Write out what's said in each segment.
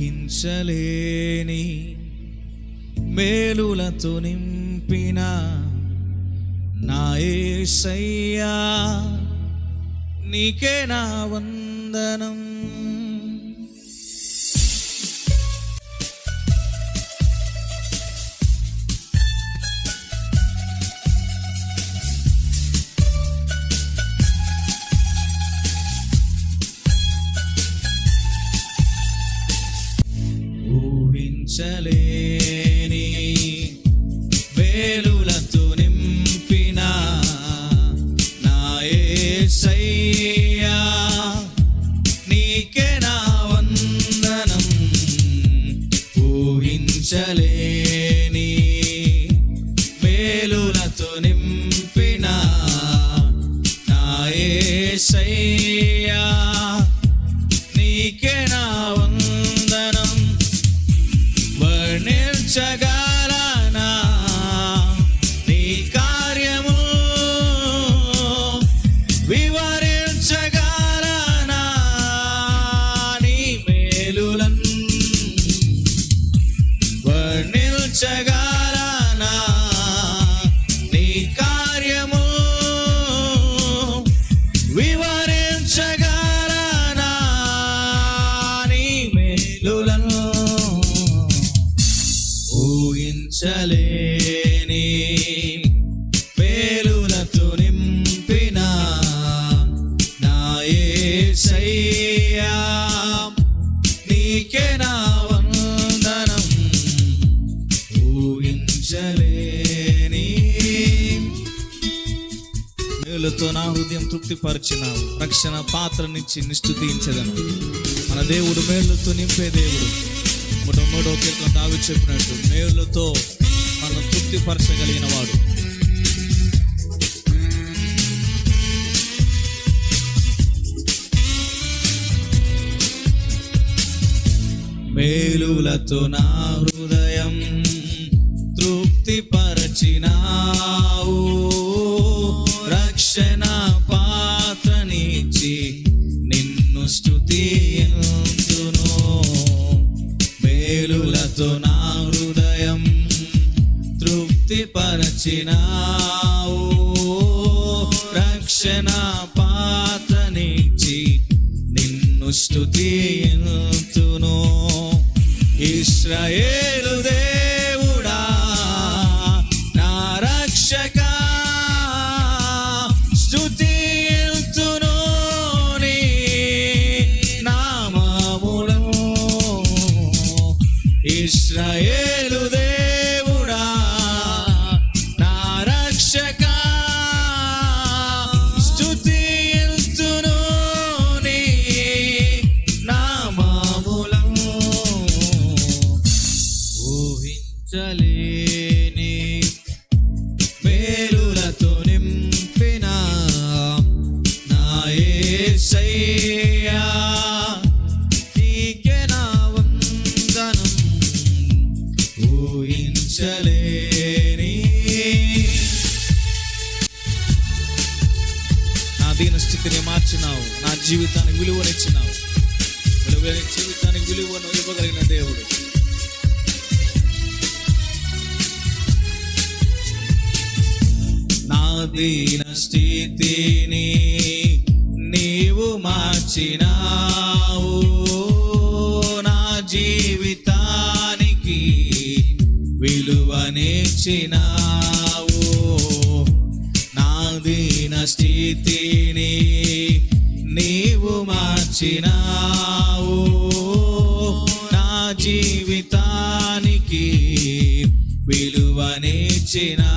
ఊహించలేని మేలులతో నింపిన నా నీకే నా వందనం. ఊహించలేని వేలులతో నింపిన నా యేసయ్యా నీకే నా వందనం ఊహించలేని వేలులతో నింపిన నా యేసయ్యా ఊహించలేని పేరులతో నింపిన నా యేసయ్యా నీకే నా వందనం. ఊహించలేని మేలుతో నా హృదయం తృప్తిపరిచినావు. రక్షణ పాత్రనిచ్చి నిష్ఠుతించదను. మన దేవుడు మేలుతో నింపే దేవుడు. నూట మూడో కీర్తన దావి చెప్పినట్టు మేలుతో మనం తృప్తిపరచగలిగిన వాడు మేలులతో నా హృదయం తృప్తిపరచినావు. రక్షణ పాత్రనిచ్చి నిన్ను స్థుతి మేలులతో నా హృదయం తృప్తిపరచినావు. రక్షణ పాత్రనిచ్చి నిన్ను స్థుతిను ఇస్రాయేలు దేవుడా నా రక్షక ఇస్రాయేలు దేవుడా నా రక్షక. స్తుతియంతును నీ నామములో ఊహించలేని స్థితిని మార్చినావు. నా జీవితానికి విలువనిచ్చినావు విలువైన జీవితానికి విలువను ఇవ్వగలిగిన దేవుడు. నా దీన స్థితిని నీవు మార్చినావు. నా జీవితానికి విలువనిచ్చినావు నా దీన స్థితిని మార్చినావు నా జీవితానికి విలువనిచ్చినా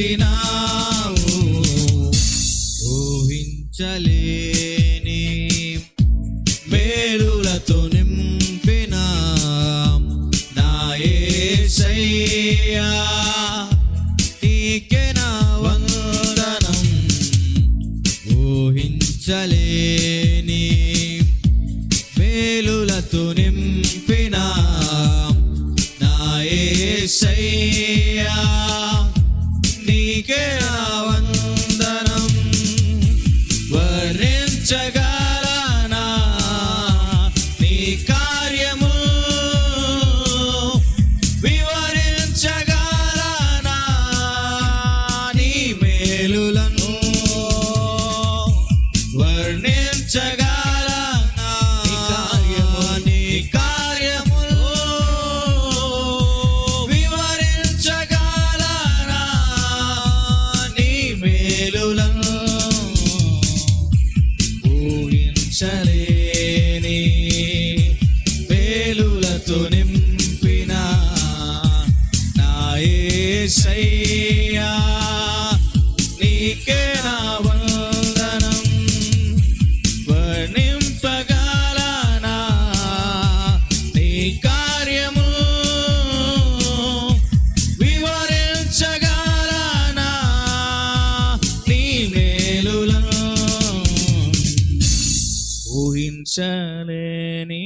ఇచ్చినావు ఊహించలేని మేలులతో నింపిన. నా ఏసయ్యా నీకే నా వందనం. ఊహించలేని ಜಗ ఊహించలేని